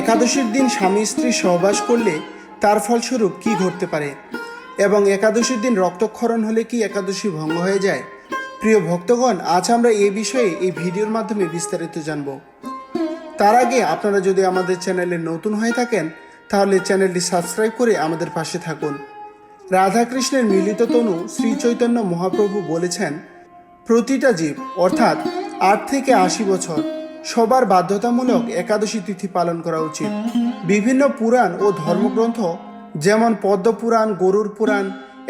একাদশীর দিন স্বামী স্ত্রী সহবাস করলে তার ফলস্বরূপ কি ঘটতে পারে? এবং একাদশীর দিন রক্তক্ষরণ হলে কি একাদশী ভঙ্গ হয়ে যায়? প্রিয় ভক্তগণ, আজ আমরা এই বিষয়ে এই ভিডিওর মাধ্যমে বিস্তারিত জানব। তার আগে আপনারা যদি আমাদের চ্যানেলে নতুন হয়ে থাকেন, তাহলে চ্যানেলটি সাবস্ক্রাইব করে আমাদের পাশে থাকুন। রাধাকৃষ্ণের মিলিত তনু শ্রী চৈতন্য মহাপ্রভু বলেছেন, প্রতিটা জীব, অর্থাৎ আট থেকে আশি বছর সবার বাধ্যতামূলক একাদশী তিথি পালন করা উচিত। বিভিন্ন পুরাণ ও ধর্মগ্রন্থ, যেমন পদ্মপুরাণ গরুর পুরাণ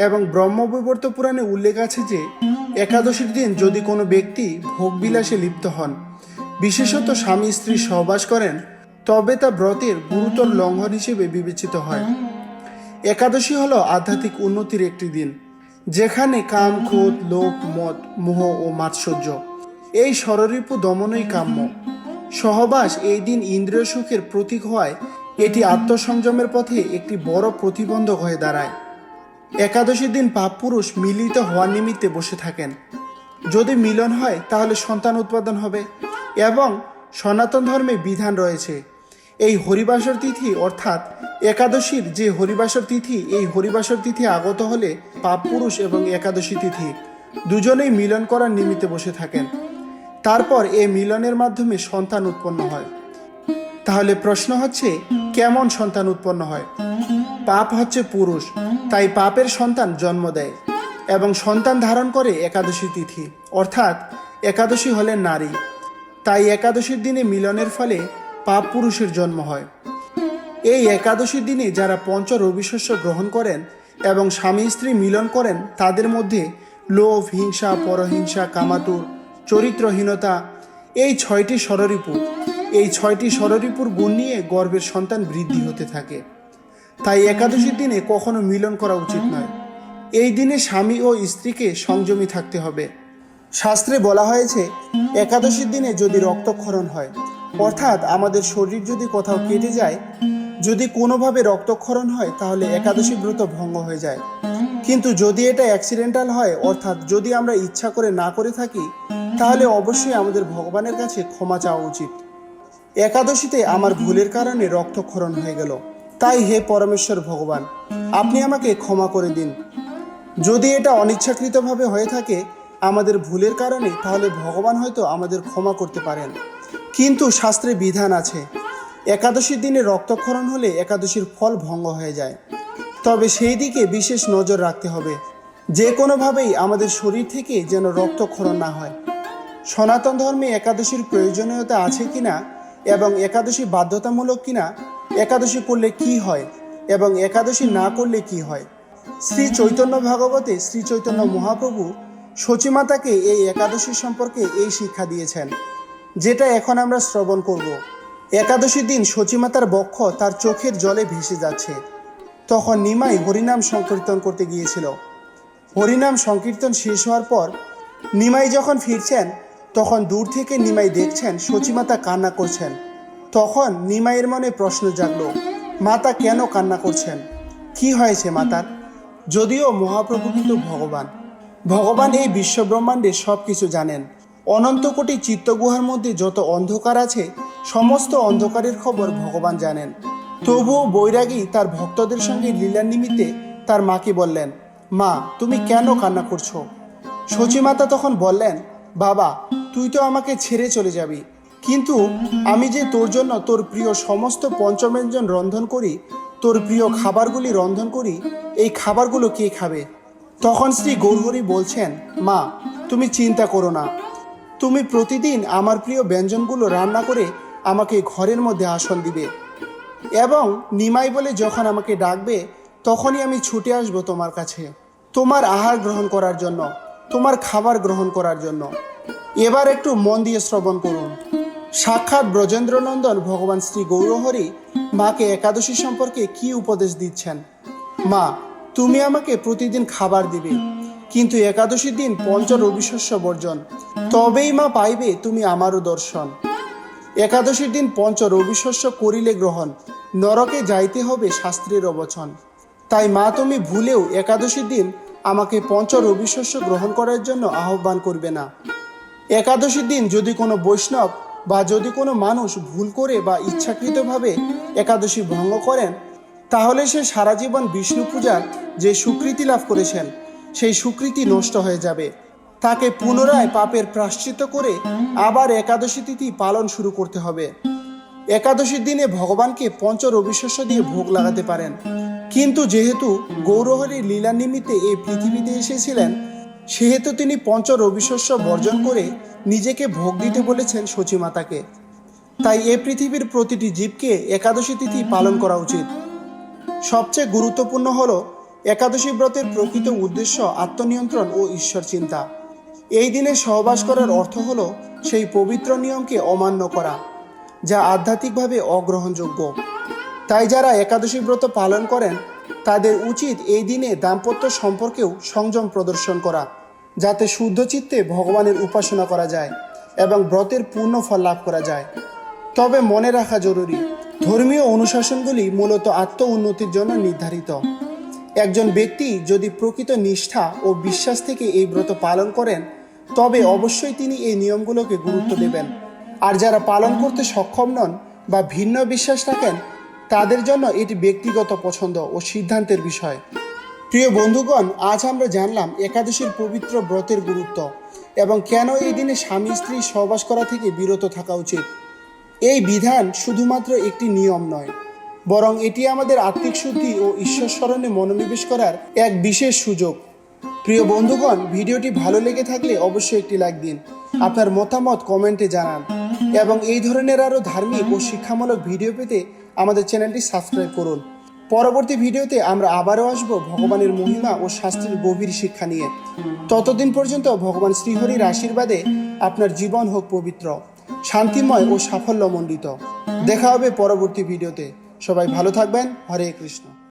এবং ব্রহ্মবৈবর্ত পুরাণে উল্লেখ আছে যে, একাদশীর দিন যদি কোনো ব্যক্তি ভোগবিলাসে লিপ্ত হন, বিশেষত স্বামী স্ত্রী সহবাস করেন, তবে তা ব্রতের গুরুতর লঙ্ঘন হিসেবে বিবেচিত হয়। একাদশী হলো আধ্যাত্মিক উন্নতির একটি দিন, যেখানে কাম, ক্রোধ, লোভ, মদ, মোহ ও মাৎসর্য এই ষড়রিপু দমনই কাম্য। সহবাস এই দিন ইন্দ্রিয় সুখের প্রতীক হওয়ায় এটি আত্মসংযমের পথে একটি বড় প্রতিবন্ধক হয়ে দাঁড়ায়। একাদশীর দিন পাপপুরুষ মিলিত হওয়ার নিমিত্তে বসে থাকেন। যদি মিলন হয়, তাহলে সন্তান উৎপাদন হবে এবং সনাতন ধর্মে বিধান রয়েছে। এই হরিবাসর তিথি অর্থাৎ একাদশীর যে হরিবাসর তিথি, এই হরিবাসর তিথি আগত হলে পাপপুরুষ এবং একাদশী তিথি দুজনেই মিলন করার নিমিত্তে বসে থাকেন। তারপর এই মিলনের মাধ্যমে সন্তান উৎপন্ন হয়। তাহলে প্রশ্ন হচ্ছে, কেমন সন্তান উৎপন্ন হয়? পাপ হচ্ছে পুরুষ, তাই পাপের সন্তান জন্ম দেয় এবং সন্তান ধারণ করে একাদশী তিথি, অর্থাৎ একাদশী হলেন নারী। তাই একাদশীর দিনে মিলনের ফলে পাপ পুরুষের জন্ম হয়। এই একাদশীর দিনে যারা পঞ্চ রবিশস্য গ্রহণ করেন এবং স্বামী স্ত্রী মিলন করেন, তাদের মধ্যে লোভ, হিংসা, পরহিংসা, কামাতুর চরিত্রহীনতা, এই ছয়টি ষড়রিপু এই ছয়টি ষড়রিপুর গুণ নিয়ে গর্ভের সন্তান বৃদ্ধি হতে থাকে। তাই একাদশীর দিনে কখনো মিলন করা উচিত নয়। এই দিনে স্বামী ও স্ত্রীকে সংযমী থাকতে হবে। শাস্ত্রে বলা হয়েছে, একাদশীর দিনে যদি রক্তক্ষরণ হয়, অর্থাৎ আমাদের শরীর যদি কোথাও কেটে যায়, যদি কোনোভাবে রক্তক্ষরণ হয়, তাহলে একাদশী ব্রত ভঙ্গ হয়ে যায়। কিন্তু যদি এটা অ্যাক্সিডেন্টাল হয়, অর্থাৎ যদি আমরা ইচ্ছা করে না করে থাকি তাহলে অবশ্যই আমাদের ভগবানের কাছে ক্ষমা চাওয়া উচিত। একাদশীতে আমার ভুলের কারণে রক্তক্ষরণ হয়ে গেল। তাই হে পরমেশ্বর ভগবান, আপনি আমাকে ক্ষমা করে দিন। যদি এটা অনিচ্ছাকৃতভাবে হয়ে থাকে আমাদের ভুলের কারণে, তাহলে ভগবান হয়তো আমাদের ক্ষমা করতে পারেন। কিন্তু শাস্ত্রে বিধান আছে, একাদশীর দিনে রক্তক্ষরণ হলে একাদশীর ফল ভঙ্গ হয়ে যায়। তবে সেই দিকে বিশেষ নজর রাখতে হবে। যে কোনোভাবেই আমাদের শরীর থেকে যেন রক্তক্ষরণ না হয়। সনাতন ধর্মে একাদশীর প্রয়োজনীয়তা আছে কিনা এবং একাদশী বাধ্যতামূলক কিনা, একাদশী করলে কি হয় এবং একাদশী না করলে কি হয়? শ্রী চৈতন্য ভাগবতে শ্রী চৈতন্য মহাপ্রভু সচিমাতাকে এই একাদশী সম্পর্কে এই শিক্ষা দিয়েছেন, যেটা এখন আমরা শ্রবণ করব। একাদশীর দিন সচিমাতার বক্ষ তার চোখের জলে ভেসে যাচ্ছে। তখন নিমাই হরিনাম সংকীর্তন করতে গিয়েছিল। হরিনাম সংকীর্তন শেষ হওয়ার পর নিমাই যখন ফিরছেন তখন দূর থেকে নিমাই দেখছেন সচিমাতা কান্না করছেন। তখন নিমাইয়ের মনে প্রশ্ন জাগলো, মাতা কেন কান্না করছেন? কি হয়েছে মাতার? যদিও মহাপ্রভু কিন্তু ভগবান। ভগবান এই বিশ্বব্রহ্মাণ্ডে সব কিছু জানেন। অনন্ত কোটি চিত্তগুহার মধ্যে যত অন্ধকার আছে, সমস্ত অন্ধকারের খবর ভগবান জানেন। তবুও বৈরাগী তার ভক্তদের সঙ্গে লীলার নিমিত্তে তার মাকে বললেন, মা, তুমি কেন কান্না করছ? সচিমাতা তখন বললেন, বাবা তুই তো আমাকে ছেড়ে চলে যাবি। কিন্তু আমি যে তোর জন্য তোর প্রিয় সমস্ত পঞ্চব্যঞ্জন রন্ধন করি, তোর প্রিয় খাবারগুলি রন্ধন করি, এই খাবারগুলো কে খাবে? তখন শ্রী গৌরহরি বলছেন, মা, তুমি চিন্তা করো না। তুমি প্রতিদিন আমার প্রিয় ব্যঞ্জনগুলো রান্না করে আমাকে ঘরের মধ্যে আসন দিবে। এবং নিমাই বলে যখন আমাকে ডাকবে, তখনই আমি ছুটে আসব তোমার কাছে। তোমার আহার গ্রহণ করার জন্য, তোমার খাবার গ্রহণ করার জন্য। এবার একটু মন দিয়ে শ্রবণ করুন। সাক্ষাৎ ব্রজেন্দ্রনন্দন ভগবান শ্রী গৌরহরি মাকে একাদশী সম্পর্কে কি উপদেশ দিচ্ছেন? মা, তুমি আমাকে প্রতিদিন খাবার দিবে, কিন্তু একাদশীর দিন পঞ্চ রবিশস্য বর্জন, তবেই মা পাইবে তুমি আমারও দর্শন। একাদশীর দিন পঞ্চ রবিশস্য করিলে গ্রহণ, নরকে যাইতে হবে শাস্ত্রের অবচন। তাই মা তুমি ভুলেও একাদশীর দিন আমাকে পঞ্চ রবিশস্য গ্রহণ করার জন্য আহ্বান করবে না। একাদশীর দিন যদি কোনো বৈষ্ণব বা যদি কোনো মানুষ ভুল করে বা ইচ্ছাকৃতভাবে একাদশী ভঙ্গ করেন, তাহলে সে সারা জীবন বিষ্ণু পূজার যে স্বীকৃতি লাভ করেছেন, সেই স্বীকৃতি নষ্ট হয়ে যাবে। তাকে পুনরায় পাপের প্রাশ্চিত করে আবার একাদশী তিথি পালন শুরু করতে হবে। একাদশীর দিনে ভগবানকে পঞ্চ রবিশস্য দিয়ে ভোগ লাগাতে পারেন। কিন্তু যেহেতু গৌরহরির লীলা নিমিত্তে এই পৃথিবীতে এসেছিলেন সেহেতু তিনি পঞ্চ রবিশস্য বর্জন করে নিজেকে ভোগ দিতে বলেছেন সচিমাতাকে তাই এ পৃথিবীর প্রতিটি জীবকে একাদশী তিথি পালন করা উচিত। সবচেয়ে গুরুত্বপূর্ণ হল একাদশী ব্রতের প্রকৃত উদ্দেশ্য আত্মনিয়ন্ত্রণ ও ঈশ্বর চিন্তা। এই দিনে সহবাস করার অর্থ হল সেই পবিত্র নিয়মকে অমান্য করা, যা আধ্যাত্মিকভাবে অগ্রহণযোগ্য। তাই যারা একাদশী ব্রত পালন করেন, তাদের উচিত এই দিনে দাম্পত্য সম্পর্কেও সংযম প্রদর্শন করা। যাতে শুদ্ধ চিত্তে ভগবানের উপাসনা করা যায় এবং ব্রতের পূর্ণ ফল লাভ করা যায়। তবে মনে রাখা জরুরি, ধর্মীয় অনুশাসনগুলি মূলত আত্ম উন্নতির জন্য নির্ধারিত। একজন ব্যক্তি যদি প্রকৃত নিষ্ঠা ও বিশ্বাস থেকে এই ব্রত পালন করেন, তবে অবশ্যই তিনি এই নিয়মগুলোকে গুরুত্ব দেবেন। আর যারা পালন করতে সক্ষম নন বা ভিন্ন বিশ্বাস রাখেন, তাদের জন্য এটি ব্যক্তিগত পছন্দ ও সিদ্ধান্তের বিষয়। প্রিয় বন্ধুগণ, আজ আমরা জানলাম একাদশীর পবিত্র ব্রতের গুরুত্ব এবং কেন এই দিনে স্বামী স্ত্রী সহবাস করা থেকে বিরত থাকা উচিত। এই বিধান শুধুমাত্র একটি নিয়ম নয়, বরং এটি আমাদের আত্মিক শুদ্ধি ও ঈশ্বর স্মরণে মনোনিবেশ করার এক বিশেষ সুযোগ। প্রিয় বন্ধুগণ, ভিডিওটি ভালো লেগে থাকলে অবশ্যই একটি লাইক দিন, আপনার মতামত কমেন্টে জানান এবং এই ধরনের আরও ধার্মিক ও শিক্ষামূলক ভিডিও পেতে আমাদের চ্যানেলটি সাবস্ক্রাইব করুন। পরবর্তী ভিডিওতে আমরা আবারও আসব ভগবানের মহিমা ও শাস্ত্রের গভীর শিক্ষা নিয়ে। ততদিন পর্যন্ত ভগবান শ্রীহরির আশীর্বাদে আপনার জীবন হোক পবিত্র, শান্তিময় ও সাফল্যমণ্ডিত। দেখা হবে পরবর্তী ভিডিওতে। সবাই ভালো থাকবেন। হরে কৃষ্ণ।